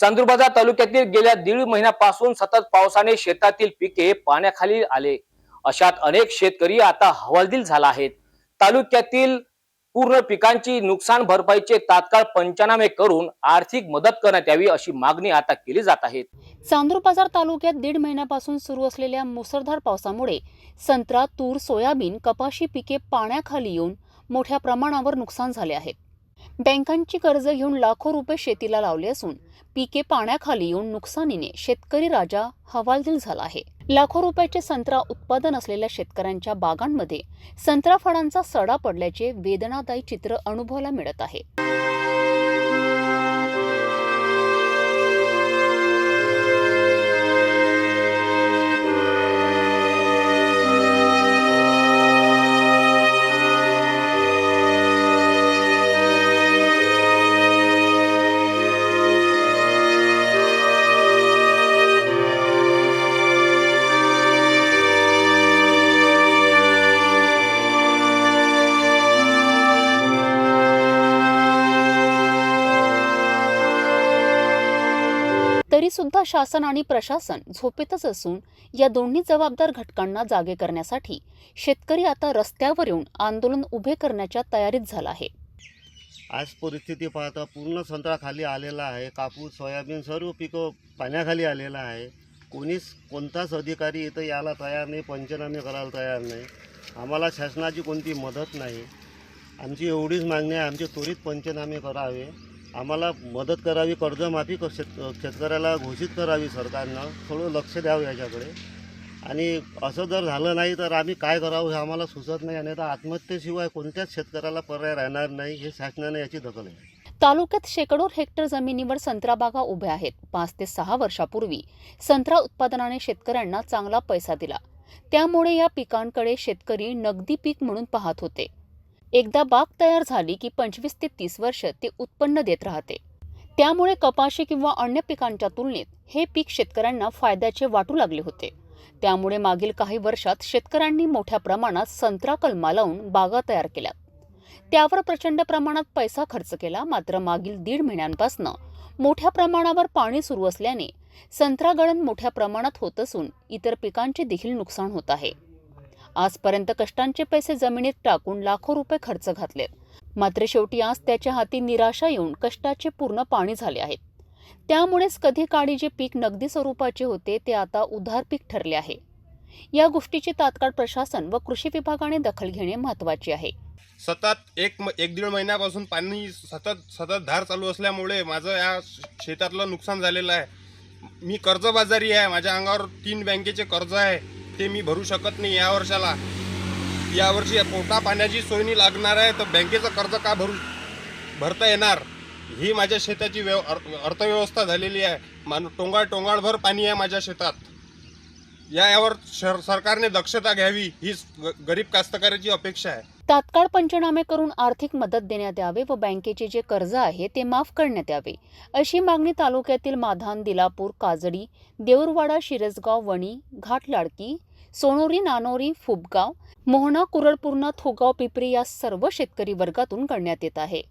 चांदुरबाजार तालुक्यातील गेल्या दीड महिन्यापासून सतत पावसाने शेतातील पिके पाण्याखाली आले. अशात अनेक शेतकरी आता हवालदिल झाला आहेत. तालुक्यातील पूर्ण पिकांची नुकसान भरपाईचे तात्काळ पंचनामे करून आर्थिक मदत करण्यात यावी अशी मागणी आता केली जात आहे. चांदूर बाजार तालुक्यात दीड महिन्यापासून सुरू असलेल्या मुसळधार पावसामुळे संत्रा तूर सोयाबीन कपाशी पिके पाण्याखाली येऊन मोठ्या प्रमाणावर नुकसान झाले आहेत. बँकांची कर्ज घेऊन लाखो रुपये शेतीला लावले असून पिके पाण्याखाली येऊन नुकसानीने शेतकरी राजा हवालदिल झाला आहे. लाखो रुपयाचे संत्रा उत्पादन असलेल्या शेतकऱ्यांच्या बागांमध्ये संत्रा फळांचा सडा पडल्याचे वेदनादायी चित्र अनुभवायला मिळत आहे. तरीसुद्धा शासन आणि प्रशासन झोपेतच असून या दोन्ही जबाबदार घटकांना जागे करण्यासाठी शेतकरी आता रस्त्यावर येऊन आंदोलन उभे करण्याच्या तयारीत झाला आहे. आज परिस्थिती पाहता पूर्ण संत्रा खाली आलेला आहे. कापूस सोयाबीन सर्व पिकं पाण्याखाली आलेलं आहे. कोणीच कोणताच अधिकारी इथं यायला तयार नाही पंचनामे करायला तयार नाही. आम्हाला शासनाची कोणती मदत नाही. आमची एवढीच मागणी आहे आमचे त्वरित पंचनामे करावे. आम्हाला मदत करावी कर्जमाफी क- शेत शेतकऱ्याला घोषित करावी सरकारनं थोडं लक्ष द्यावं याच्याकडे. आणि असं जर झालं नाही तर आम्ही काय करावं हे आम्हाला सुचत नाही आणि आता आत्महत्येशिवाय कोणत्याच शेतकऱ्याला पर्याय राहणार नाही हे शासनाने याची दखल आहे. तालुक्यात शेकडो हेक्टर जमिनीवर संत्रा बागा उभ्या आहेत. पाच ते सहा वर्षापूर्वी संत्रा उत्पादनाने शेतकऱ्यांना चांगला पैसा दिला. त्यामुळे या पिकांकडे शेतकरी नगदी पीक म्हणून पाहत होते. एकदा बाग तयार झाली की पंचवीस ते तीस वर्ष ते उत्पन्न देत राहते. त्यामुळे कपाशी किंवा अन्य पिकांच्या तुलनेत हे पीक शेतकऱ्यांना फायद्याचे वाटू लागले होते. त्यामुळे मागील काही वर्षात शेतकऱ्यांनी मोठ्या प्रमाणात संत्रा कलमा लावून बागा तयार केल्या. त्यावर प्रचंड प्रमाणात पैसा खर्च केला मात्र मागील दीड महिन्यांपासून मोठ्या प्रमाणावर पाणी सुरू असल्याने संत्रा गळण मोठ्या प्रमाणात होत असून इतर पिकांचे देखील नुकसान होत आहे. आजपर्यंत कष्टांचे पैसे जमिनीत टाकून लाखो रुपये खर्च घातलेत मात्र शेवटी आज त्याच्या हाती निराशा येऊन कष्टाचे पूर्ण पाणी झाले आहेत त्यामुळेच कधी काळी जे पीक नगदी स्वरूपाचे होते ते आता उधार पीक ठरले आहे. या गोष्टीची तात्काळ प्रशासन व कृषी विभागाने दखल घेणे महत्त्वाचे आहे. सतत एक म- एक दीड महिन्यापासून पाणी सतत सतत धार चालू असल्यामुळे माझं या शेतातलं नुकसान झालेलं आहे. मी कर्जबाजारी आहे माझ्या अंगावर तीन बँकेचे कर्ज आहे. ते मी भरू शकत नाही या वर्षाला. यावर्षी पोटा पाण्याची सोय लागणार आहे तर बँकेचं कर्ज का भरू भरता येणार? ही माझ्या शेताची व्यव अर्थव्यवस्था झालेली आहे. मान टोंगाळ टोंगाळभर पाणी आहे माझ्या शेतात. या यावर शर सरकारने दक्षता घ्यावी हीच ग- गरीब कास्तकाराची अपेक्षा आहे. तात्काळ पंचनामे करून आर्थिक मदत देण्यात यावे व बँकेचे जे कर्ज आहे ते माफ करण्यात यावे. अशी मागणी तालुक्यातील माधान दिलापूर काजडी देऊरवाडा शिरसगाव वणी घाट लाडकी सोनोरी नानोरी फुबगाव मोहना कुरळपूर्णा थोगाव पिपरी या सर्व शेतकरी वर्गातून करण्यात येत आहे.